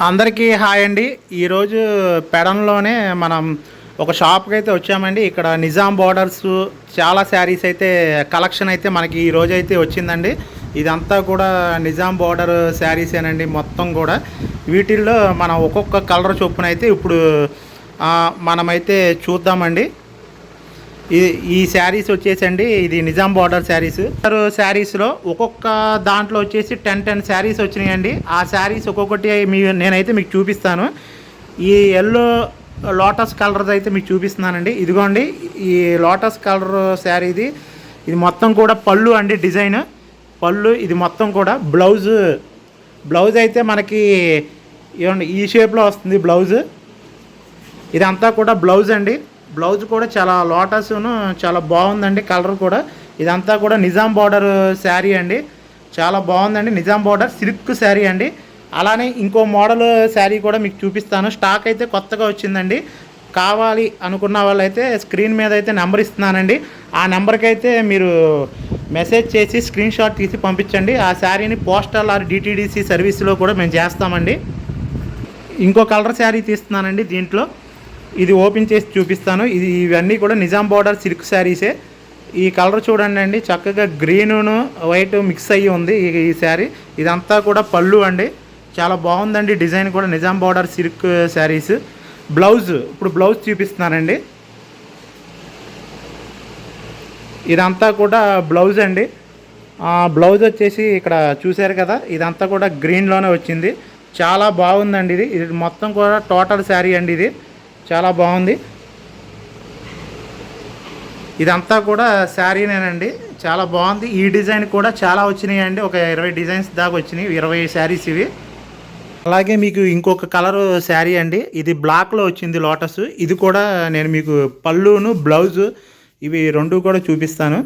అందరికీ హాయ్ అండి. ఈరోజు పెడంలోనే మనం ఒక షాప్కి అయితే వచ్చామండి. ఇక్కడ నిజాం బోర్డర్స్ చాలా శారీస్ అయితే కలెక్షన్ అయితే మనకి ఈ రోజు అయితే వచ్చిందండి. ఇదంతా కూడా నిజాం బోర్డర్ శారీసేనండి మొత్తం కూడా. వీటిల్లో మనం ఒక్కొక్క కలర్ చొప్పున అయితే ఇప్పుడు మనమైతే చూద్దామండి. ఈ ఈ శారీస్ వచ్చేసండి ఇది నిజాం బార్డర్ శారీస్. శారీస్లో ఒక్కొక్క దాంట్లో వచ్చేసి టెన్ టెన్ శారీస్ వచ్చినాయండి. ఆ శారీస్ ఒక్కొక్కటి మీ నేనైతే మీకు చూపిస్తాను. ఈ ఎల్లో లోటస్ కలర్ అయితే మీకు చూపిస్తున్నానండి. ఇదిగోండి ఈ లోటస్ కలర్ శారీది ఇది. మొత్తం కూడా పళ్ళు అండి డిజైన్. పళ్ళు ఇది మొత్తం కూడా బ్లౌజ్. బ్లౌజ్ అయితే మనకి ఏమండి ఈ షేప్లో వస్తుంది బ్లౌజ్. ఇదంతా కూడా బ్లౌజ్ అండి. బ్లౌజ్ కూడా చాలా లోటస్ను చాలా బాగుందండి కలర్ కూడా. ఇదంతా కూడా నిజాం బార్డర్ శారీ అండి. చాలా బాగుందండి నిజాం బార్డర్ సిల్క్ శారీ అండి. అలానే ఇంకో మోడల్ శారీ కూడా మీకు చూపిస్తాను. స్టాక్ అయితే కొత్తగా వచ్చిందండి. కావాలి అనుకున్న వాళ్ళైతే స్క్రీన్ మీద అయితే నెంబర్ ఇస్తున్నానండి. ఆ నెంబర్కి అయితే మీరు మెసేజ్ చేసి స్క్రీన్ షాట్ తీసి పంపించండి. ఆ శారీని పోస్టల్ ఆర్ డిటీడీసీ సర్వీస్లో కూడా మేము చేస్తామండి. ఇంకో కలర్ శారీ తీస్తున్నానండి దీంట్లో. ఇది ఓపెన్ చేసి చూపిస్తాను. ఇది ఇవన్నీ కూడా నిజాం బార్డర్ సిల్క్ శారీసే. ఈ కలర్ చూడండి అండి చక్కగా గ్రీనును వైట్ మిక్స్ అయ్యి ఉంది ఈ శారీ. ఇదంతా కూడా పళ్ళు అండి. చాలా బాగుందండి డిజైన్ కూడా Nizam border silk sarees. Blouse ఇప్పుడు బ్లౌజ్ చూపిస్తున్నానండి. ఇదంతా కూడా బ్లౌజ్ అండి. బ్లౌజ్ వచ్చేసి ఇక్కడ చూశారు కదా ఇదంతా కూడా గ్రీన్లోనే వచ్చింది. చాలా బాగుందండి ఇది. ఇది మొత్తం కూడా టోటల్ శారీ అండి ఇది. చాలా బాగుంది. ఇదంతా కూడా శారీనేనండి చాలా బాగుంది. ఈ డిజైన్ కూడా చాలా వచ్చినాయి అండి ఒక ఇరవై డిజైన్స్ దాకా వచ్చినాయి. ఇరవై శారీస్ ఇవి. అలాగే మీకు ఇంకొక కలర్ శారీ అండి. ఇది బ్లాక్లో వచ్చింది లోటస్ ఇది కూడా నేను మీకు పళ్ళును బ్లౌజ్ ఇవి రెండు కూడా చూపిస్తాను.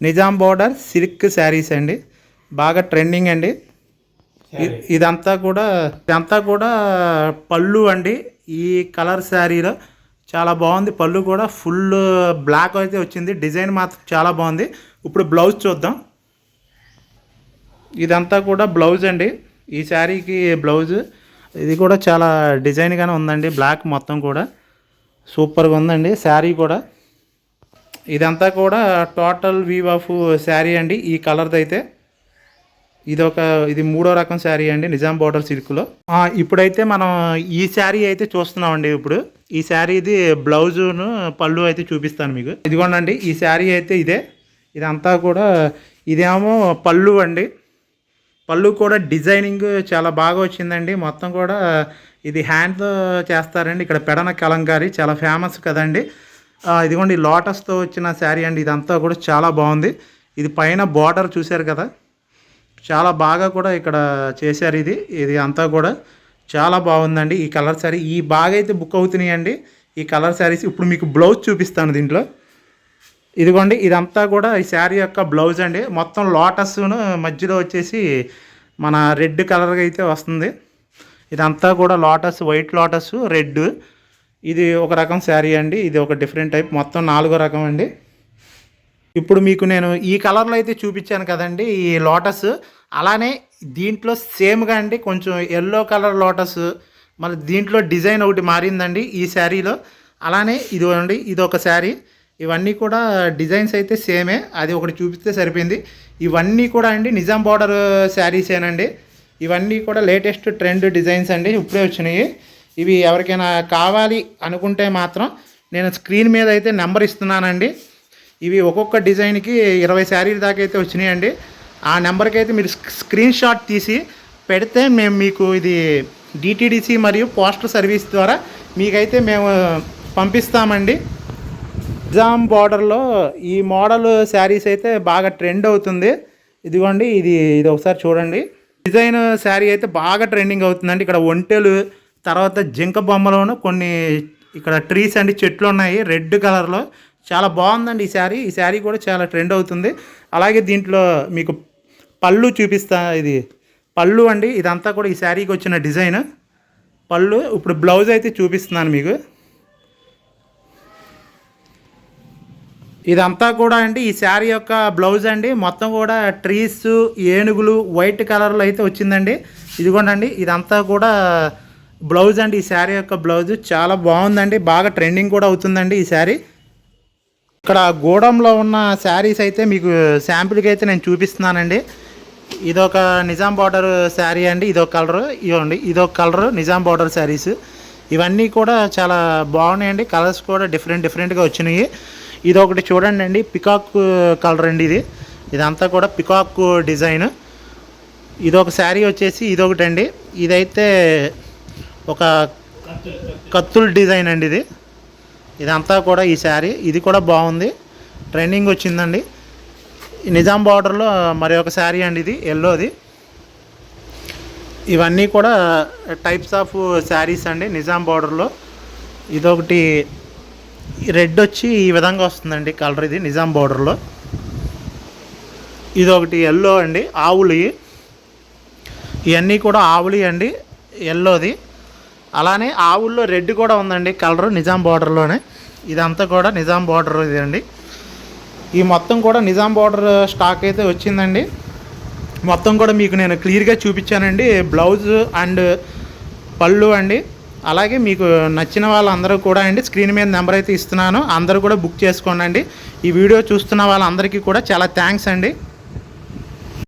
నిజాం బోర్డర్ సిల్క్ శారీస్ అండి. బాగా ట్రెండింగ్ అండి. ఇదంతా కూడా ఇదంతా కూడా పళ్ళు అండి. ఈ కలర్ శారీలో చాలా బాగుంది. పళ్ళు కూడా ఫుల్ బ్లాక్ అయితే వచ్చింది. డిజైన్ మాత్రం చాలా బాగుంది. ఇప్పుడు బ్లౌజ్ చూద్దాం. ఇదంతా కూడా బ్లౌజ్ అండి. ఈ శారీకి బ్లౌజ్. ఇది కూడా చాలా డిజైన్గానే ఉందండి. బ్లాక్ మొత్తం కూడా. సూపర్గా ఉందండి శారీ కూడా. ఇదంతా కూడా టోటల్ వీవ్ ఆఫ్ శారీ అండి. ఈ కలర్ది అయితే. ఇది ఒక ఇది మూడో రకం శారీ అండి నిజాం బార్డర్ సిల్క్లో. ఇప్పుడైతే మనం ఈ శారీ అయితే చూస్తున్నామండి ఇప్పుడు. ఈ శారీది బ్లౌజును పళ్ళు అయితే చూపిస్తాను మీకు. ఇదిగోండి ఈ శారీ అయితే ఇదే. ఇదంతా కూడా ఇదేమో పళ్ళు అండి. పళ్ళు కూడా డిజైనింగ్ చాలా బాగా వచ్చిందండి. మొత్తం కూడా ఇది హ్యాండ్తో చేస్తారండి. ఇక్కడ పెడన కలంకారీ చాలా ఫేమస్ కదండి. ఇదిగోండి లోటస్తో వచ్చిన శారీ అండి. ఇదంతా కూడా చాలా బాగుంది. ఇది పైన బార్డర్ చూశారు కదా? చాలా బాగా కూడా ఇక్కడ చేశారు ఇది. ఇది అంతా కూడా చాలా బాగుందండి. ఈ కలర్ శారీ ఈ బాగా అయితే బుక్ అవుతున్నాయండి. ఈ కలర్ శారీస్ ఇప్పుడు మీకు బ్లౌజ్ చూపిస్తాను దీంట్లో. ఇదిగోండి ఇదంతా కూడా ఈ శారీ యొక్క బ్లౌజ్ అండి. మొత్తం లోటస్ను మధ్యలో వచ్చేసి మన రెడ్ కలర్గా అయితే వస్తుంది. ఇదంతా కూడా లోటస్ వైట్ లోటస్ రెడ్. ఇది ఒక రకం శారీ అండి. ఇది ఒక డిఫరెంట్ టైప్ మొత్తం నాలుగో రకం అండి. ఇప్పుడు మీకు నేను ఈ కలర్లో అయితే చూపించాను కదండి. ఈ లోటస్ అలానే దీంట్లో సేమ్గా అండి కొంచెం ఎల్లో కలర్ లోటస్ మళ్ళీ దీంట్లో డిజైన్ ఒకటి మారిందండి ఈ శారీలో. అలానే ఇది అండి ఇది ఒక శారీ. ఇవన్నీ కూడా డిజైన్స్ అయితే సేమే అది ఒకటి చూపిస్తే సరిపోయింది. ఇవన్నీ కూడా అండి నిజాం బార్డర్ శారీసేనండి ఇవన్నీ కూడా లేటెస్ట్ ట్రెండ్ డిజైన్స్ అండి ఇప్పుడే వచ్చినాయి. ఇవి ఎవరికైనా కావాలి అనుకుంటే మాత్రం నేను స్క్రీన్ మీద అయితే నెంబర్ ఇస్తున్నానండి. ఇవి ఒక్కొక్క డిజైన్కి ఇరవై శారీల దాకా అయితే వచ్చినాయండి. ఆ నెంబర్కి అయితే మీరు స్క్రీన్ షాట్ తీసి పెడితే మేము మీకు ఇది డిటీడీసీ మరియు పోస్టల్ సర్వీస్ ద్వారా మీకైతే మేము పంపిస్తామండి. ఎగ్జామ్ బార్డర్లో ఈ మోడల్ శారీస్ అయితే బాగా ట్రెండ్ అవుతుంది. ఇదిగోండి ఇది ఇది ఒకసారి చూడండి. డిజైన్ శారీ అయితే బాగా ట్రెండింగ్ అవుతుందండి. ఇక్కడ ఒంటెలు తర్వాత జింక బొమ్మలోను కొన్ని ఇక్కడ ట్రీస్ అండి చెట్లు ఉన్నాయి. రెడ్ కలర్లో. చాలా బాగుందండి ఈ శారీ. ఈ శారీ కూడా చాలా ట్రెండ్ అవుతుంది. అలాగే దీంట్లో మీకు పళ్ళు చూపిస్తా ఇది పళ్ళు అండి ఇదంతా కూడా ఈ శారీకి వచ్చిన డిజైన్. పళ్ళు ఇప్పుడు బ్లౌజ్ అయితే చూపిస్తున్నాను మీకు. ఇదంతా కూడా అండి ఈ శారీ యొక్క బ్లౌజ్ అండి మొత్తం కూడా ట్రీస్ ఏనుగులు వైట్ కలర్లో అయితే వచ్చిందండి. ఇదిగోండి ఇదంతా కూడా బ్లౌజ్ అండి ఈ శారీ యొక్క బ్లౌజ్. చాలా బాగుందండి బాగా ట్రెండింగ్ కూడా అవుతుందండి ఈ శారీ. ఇక్కడ గోడంలో ఉన్న శారీస్ అయితే మీకు శాంపిల్కి అయితే నేను చూపిస్తున్నానండి. ఇదొక నిజాం బార్డర్ శారీ అండి ఇదొక కలర్. ఇవ్వండి ఇదొక కలర్ నిజాం బార్డర్ శారీస్. ఇవన్నీ కూడా చాలా బాగున్నాయండి కలర్స్ కూడా డిఫరెంట్ డిఫరెంట్గా వచ్చినాయి. ఇది ఒకటి చూడండి అండి పికాక్ కలర్ అండి ఇది. ఇదంతా కూడా పికాక్ డిజైన్. ఇదొక శారీ వచ్చేసి ఇదొకటి అండి. ఇదైతే ఒక కత్తుల్ డిజైన్ అండి ఇది. ఇదంతా కూడా ఈ శారీ. ఇది కూడా బాగుంది. ట్రెండింగ్ వచ్చిందండి. నిజాం బార్డర్లో మరి ఒక శారీ అండి ఇది ఎల్లోది ఇవన్నీ కూడా టైప్స్ ఆఫ్ శారీస్ అండి నిజాం బార్డర్లో. ఇదొకటి రెడ్ వచ్చి ఈ విధంగా వస్తుందండి కలర్ ఇది నిజాం బార్డర్లో. ఇదొకటి ఎల్లో అండి ఆవులి. ఇవన్నీ కూడా ఆవులి అండి ఎల్లోది అలానే ఆవుల్లో రెడ్ కూడా ఉందండి కలర్ నిజాం బార్డర్లోనే. ఇదంతా కూడా నిజాం బార్డర్ ఇది అండి ఈ మొత్తం కూడా నిజాం బార్డర్ uh, స్టాక్ అయితే వచ్చిందండి. మొత్తం కూడా మీకు నేను క్లియర్గా చూపించానండి. బ్లౌజ్ అండ్ పళ్ళు అండి. అలాగే మీకు నచ్చిన వాళ్ళందరూ కూడా అండి. స్క్రీన్ మీద నెంబర్ అయితే ఇస్తున్నాను. అందరూ కూడా బుక్ చేసుకోండి అండి. ఈ వీడియో చూస్తున్న వాళ్ళందరికీ కూడా చాలా థ్యాంక్స్ అండి.